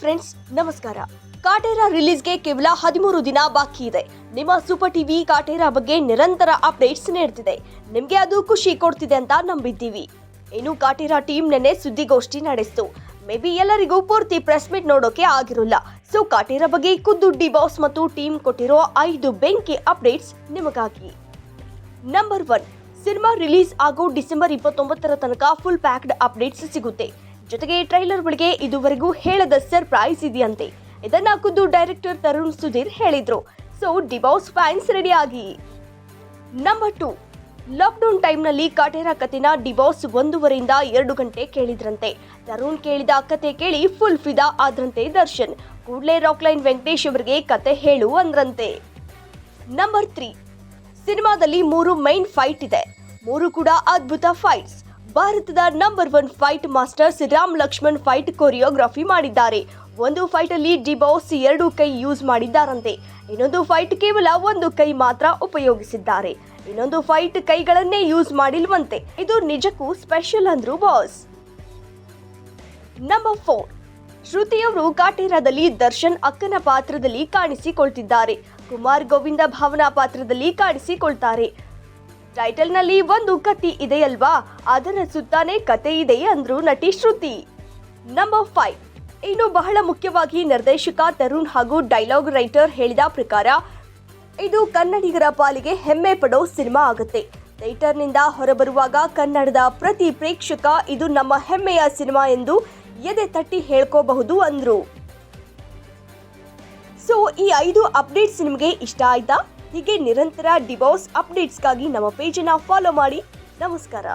Friends ನಮಸ್ಕಾರ. ಕಾಟೇರ ರಿಲೀಸ್ಗೆ ಕೇವಲ ಹದಿಮೂರು ದಿನ ಬಾಕಿ ಇದೆ. ನಿಮ್ಮ ಸೂಪರ್ ಟಿವಿ ಕಾಟೇರ ಬಗ್ಗೆ ನಿರಂತರ ಅಪ್ಡೇಟ್ಸ್ ನೀಡ್ತಿದೆ. ನಿಮಗೆ ಅದು ಖುಷಿ ಕೊಡ್ತಿದೆ ಅಂತ ನಂಬಿದ್ದೀವಿ. ಇನ್ನು ಕಾಟೇರ ಟೀಮ್ ನೆನ್ನೆ ಸುದ್ದಿಗೋಷ್ಠಿ ನಡೆಸಿತು. ಮೇ ಬಿ ಎಲ್ಲರಿಗೂ ಪೂರ್ತಿ ಪ್ರೆಸ್ ಮೀಟ್ ನೋಡೋಕೆ ಆಗಿರಲ್ಲ. ಸೊ ಕಾಟೇರ ಬಗ್ಗೆ ಖುದ್ದು ಡಿ ಬಾಸ್ ಮತ್ತು ಟೀಮ್ ಕೊಟ್ಟಿರೋ ಐದು ಬೆಂಕಿ ಅಪ್ಡೇಟ್ಸ್ ನಿಮಗಾಗಿ. ನಂಬರ್ ಒನ್ ಸಿನಿಮಾ ರಿಲೀಸ್ ಆಗೋ ಡಿಸೆಂಬರ್ ಇಪ್ಪತ್ತೊಂಬತ್ತರ ತನಕ ಫುಲ್ ಪ್ಯಾಕ್ಡ್ ಅಪ್ಡೇಟ್ಸ್ ಸಿಗುತ್ತೆ. ಜೊತೆಗೆ ಟ್ರೈಲರ್ ಬಳಿಗೆ ಇದುವರೆಗೂ ಹೇಳದ ಸರ್ಪ್ರೈಸ್ ಇದೆಯಂತೆ. ಇದನ್ನ ಖುದ್ದು ಡೈರೆಕ್ಟರ್ ತರುಣ್ ಸುಧೀರ್ ಹೇಳಿದ್ರು. So D Boss fans ready ಆಗಿ. ನಂಬರ್ ಟು ಲಾಕ್ಡೌನ್ ಟೈಮ್ನಲ್ಲಿ ಕಾಟೇರ ಕತೆನ ಡಿಬಾಸ್ ಒಂದೂವರೆಯಿಂದ ಎರಡು ಗಂಟೆ ಕೇಳಿದ್ರಂತೆ. ತರುಣ್ ಕೇಳಿದ ಕತೆ ಕೇಳಿ ಫುಲ್ ಫಿದಾ ಆದ್ರಂತೆ ದರ್ಶನ್. ಕೂಡಲೇ ರಾಕ್ಲೈನ್ ವೆಂಕಟೇಶ್ ಅವರಿಗೆ ಕತೆ ಹೇಳು ಅಂದ್ರಂತೆ. ನಂಬರ್ ತ್ರೀ ಸಿನಿಮಾದಲ್ಲಿ ಮೂರು ಮೈನ್ ಫೈಟ್ ಇದೆ. ಮೂರು ಕೂಡ ಅದ್ಭುತ ಫೈಟ್ಸ್ ಭಾರತದ number one fight masters Ram Lakshman fight choreography ಮಾಡಿದ್ದಾರೆ. ಒಂದು ಫೈಟ್ ಅಲ್ಲಿ ಡಿಬಾಸ್ ಎರಡು ಕೈ ಯೂಸ್ ಮಾಡಿದ್ದಾರಂತೆ. ಇನ್ನೊಂದು ಫೈಟ್ ಕೇವಲ ಒಂದು ಕೈ ಮಾತ್ರ ಉಪಯೋಗಿಸಿದ್ದಾರೆ. ಇನ್ನೊಂದು ಫೈಟ್ ಕೈಗಳನ್ನೇ ಯೂಸ್ ಮಾಡಿಲ್ವಂತೆ. ಇದು ನಿಜಕ್ಕೂ ಸ್ಪೆಷಲ್ ಅಂದ್ರು ಬಾಸ್ ನಂಬರ್ ಫೋರ್ ಶ್ರುತಿಯವರು ಕಾಟೇರಾದಲ್ಲಿ ದರ್ಶನ್ ಅಕ್ಕನ ಪಾತ್ರದಲ್ಲಿ ಕಾಣಿಸಿಕೊಳ್ತಿದ್ದಾರೆ. ಕುಮಾರ್ ಗೋವಿಂದ ಭಾವನಾ ಪಾತ್ರದಲ್ಲಿ ಕಾಣಿಸಿಕೊಳ್ತಾರೆ. ಟೈಟಲ್ನಲ್ಲಿ ಒಂದು ಕತಿ ಇದೆಯಲ್ವಾ? ಅದರ ಸುತ್ತಾನೆ ಕತೆ ಇದೆ ಅಂದ್ರು ನಟಿ ಶ್ರುತಿ. ನಂಬರ್ ಫೈವ್ ಇನ್ನು ಬಹಳ ಮುಖ್ಯವಾಗಿ ನಿರ್ದೇಶಕ ತರುಣ್ ಹಾಗೂ ಡೈಲಾಗ್ ರೈಟರ್ ಹೇಳಿದ ಪ್ರಕಾರ, ಇದು ಕನ್ನಡಿಗರ ಪಾಲಿಗೆ ಹೆಮ್ಮೆ ಪಡೋ ಸಿನಿಮಾ ಆಗುತ್ತೆ. ಥಿಯೇಟರ್ನಿಂದ ಹೊರಬರುವಾಗ ಕನ್ನಡದ ಪ್ರತಿ ಪ್ರೇಕ್ಷಕ, ಇದು ನಮ್ಮ ಹೆಮ್ಮೆಯ ಸಿನಿಮಾ ಎಂದು ಎದೆ ತಟ್ಟಿ ಹೇಳ್ಕೋಬಹುದು ಅಂದ್ರು. ಸೊ ಈ ಐದು ಅಪ್ಡೇಟ್ಸ್ ನಿಮಗೆ ಇಷ್ಟ ಆಯ್ತಾ? ಹೀಗೆ ನಿರಂತರ ಡಿವೋರ್ಸ್ ಅಪ್ಡೇಟ್ಸ್ಗಾಗಿ ನಮ್ಮ ಪೇಜನ್ನು ಫಾಲೋ ಮಾಡಿ. ನಮಸ್ಕಾರ.